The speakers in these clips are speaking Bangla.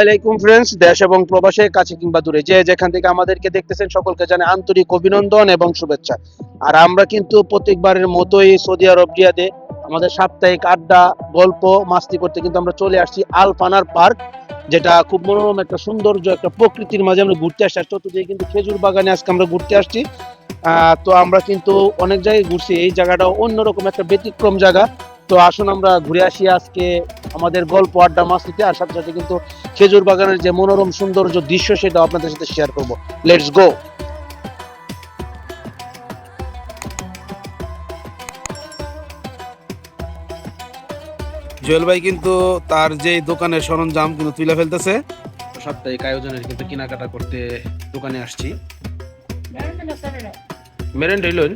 আলাইকুম ফ্রেন্ডস দেশ এবং কাছে কিংবা দূরে। যে যেখান থেকে আমাদেরকে দেখতেছেন, সকলকে জানাই আন্তরিক অভিনন্দন এবং শুভেচ্ছা। আর আমরা কিন্তু প্রত্যেকবারের মতোই সৌদি আরব আমাদের সাপ্তাহিক আড্ডা, গল্প, মাস্তি করতে কিন্তু আমরা চলে আসছি আলফানার পার্ক, যেটা খুব মনোরম একটা সৌন্দর্য, একটা প্রকৃতির মাঝে আমরা ঘুরতে আসছি। আর চতুর্দিকে কিন্তু খেজুর বাগানে আজকে আমরা ঘুরতে আসছি। তো আমরা কিন্তু অনেক জায়গায় ঘুরছি। এই জায়গাটা অন্যরকম একটা ব্যতিক্রম জায়গা। তো আসুন আমরা ঘুরে আসি আজকে আমাদের গল্প আড্ডা মাস্তিতে আর সাথে সাথে কিন্তু খেজুর বাগানের যে মনোরম সৌন্দর্য দৃশ্য সেটা আপনাদের সাথে শেয়ার করব। লেটস গো জুয়েল ভাই কিন্তু তার যে দোকানের সরঞ্জাম কিন্তু তুলে ফেলতেছে। সাপ্তাহিক আয়োজনের কিন্তু কেনাকাটা করতে দোকানে আসছি। মেরেন্ট হইলেন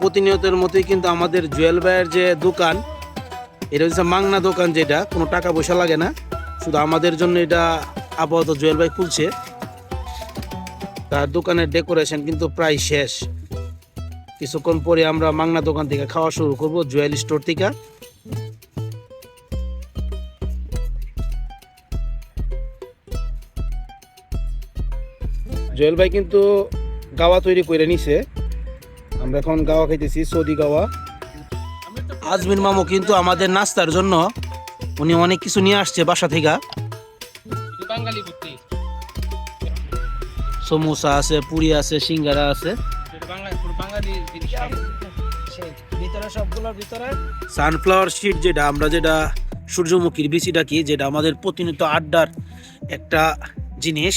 প্রতিনিয়তের মতোই কিন্তু আমাদের জুয়েল ভাইয়ের যে দোকান, এটা হচ্ছে মাংনা দোকান যেটা, কোনো টাকা পয়সা লাগে না। শুধু আমাদের জন্য এটা আপাতত জুয়েল ভাই খুলছে। তার দোকানের ডেকোরেশন কিন্তু প্রায় শেষ। কিছুক্ষণ পরে আমরা মাংনা দোকান থেকে খাওয়া শুরু করব, জুয়েল স্টোর থেকে। জুয়েল ভাই কিন্তু গাওয়া তৈরি করে নিছে। আমরা এখন গাওয়া খাইতেছি, সৌদি গাওয়া। আজমির মামু কিন্তু আমাদের নাস্তার জন্য উনি অনেক কিছু নিয়ে আসছে বাসা থেকে। সমোসা আছে, পুরি আছে, সিঙ্গারা আছে। সানফ্লাওয়ার সিড যেটা, আমরা যেটা সূর্যমুখীর বিচি ডাকি যেটা আমাদের প্রতিনিয়ত আড্ডার একটা জিনিস।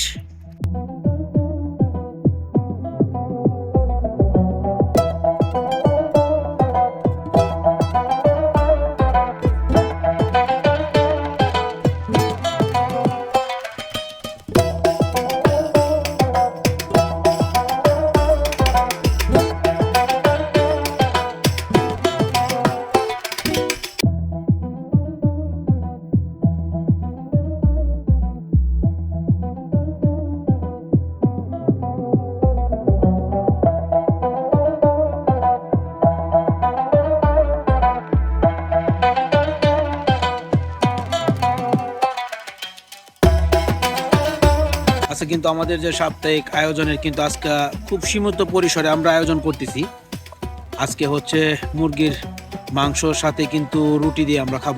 আচ্ছা কিন্তু আমাদের যে সাপ্তাহিক আয়োজনের কিন্তু আজকে খুব সীমিত পরিসরে আমরা আয়োজন করতেছি। আজকে হচ্ছে মুরগির মাংসর সাথে কিন্তু রুটি দিয়ে আমরা খাব।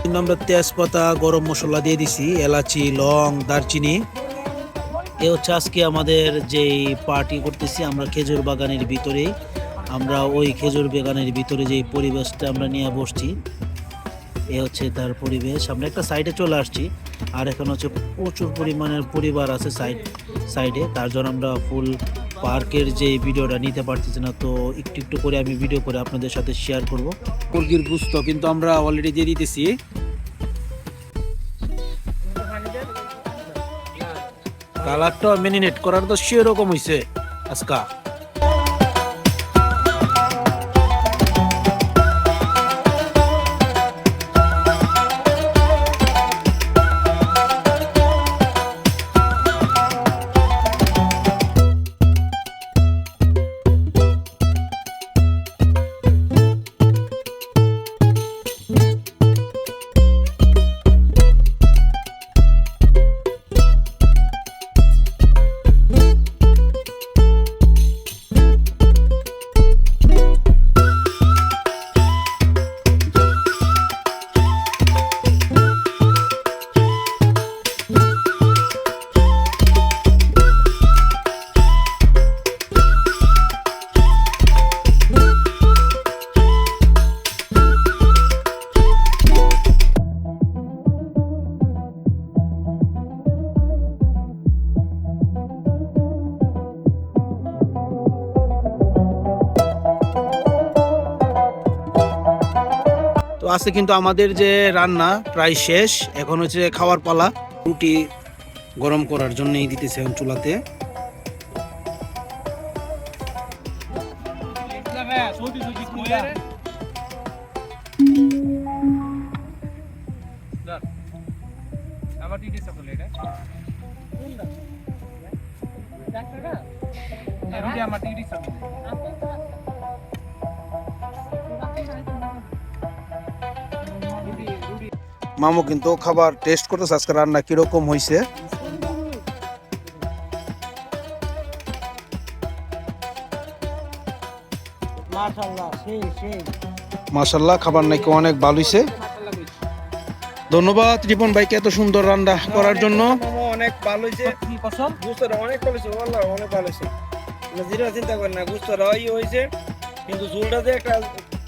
কিন্তু আমরা তেজপাতা, গরম মশলা দিয়ে দিছি, এলাচি, লং, দারচিনি। এ হচ্ছে আজকে আমাদের যেই পার্টি করতেছি, আমরা খেজুর বাগানের ভিতরে। আমরা ওই খেজুর বাগানের ভিতরে যে পরিবেশটা আমরা নিয়ে বসছি। এ হচ্ছে তার পরিবেশ। আমরা একটা সাইডে চলে আসছি, আর এখন হচ্ছে প্রচুর পরিমাণের পরিবার আছে সাইড সাইডে তার জন্য আমরা ফুল পার্কের যে ভিডিওটা নিতে পারতেছি না, তো একটু একটু করে আমি ভিডিও করে আপনাদের সাথে শেয়ার করব। মুরগির গুস্ত কিন্তু আমরা অলরেডি দিয়ে দিতেছি। কালারটা মেনিনেট করার তো সেরকম হয়েছে আজকা। তো আজকে কিন্তু আমাদের যে রান্না প্রায় শেষ, এখন হচ্ছে খাওয়ার পালা। রুটি গরম করার জন্যই দিতেছে এখন চুলাতে। আমার মামু কিন্তু খাবার টেস্ট করতেছে আজকে রান্না কীরকম হয়েছে মাশাল্লাহ খাবার নাকি অনেক ভালো হয়েছে ধন্যবাদ রিপন ভাইকে এত সুন্দর রান্না করার জন্য। মোমো অনেক ভালো হয়েছে অনেক ভালো হয়েছে আল্লাহ অনেক ভালো হয়েছে যেটা চিন্তা করেন না গুস্তরা হয়েছে কিন্তু ঝুলটা যে একটা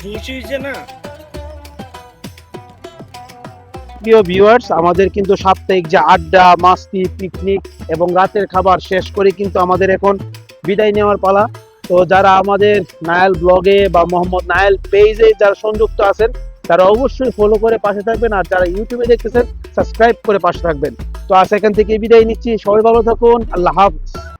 ঝুলসি হয়েছে না প্রিয় ভিউয়ার্স আমাদের কিন্তু সাপ্তাহিক যে আড্ডা, মাস্তি পিকনিক এবং রাতের খাবার শেষ করে কিন্তু আমাদের এখন বিদায় নেওয়ার পালা। তো যারা আমাদের নায়াল ব্লগে বা মোহাম্মদ নায়াল পেজে যারা সংযুক্ত আছেন, তারা অবশ্যই ফলো করে পাশে থাকবেন আর যারা ইউটিউবে দেখতেছেন সাবস্ক্রাইব করে পাশে থাকবেন। তো আজ এখান থেকে বিদায় নিচ্ছি। সবাই ভালো থাকুন। আল্লাহ হাফিজ।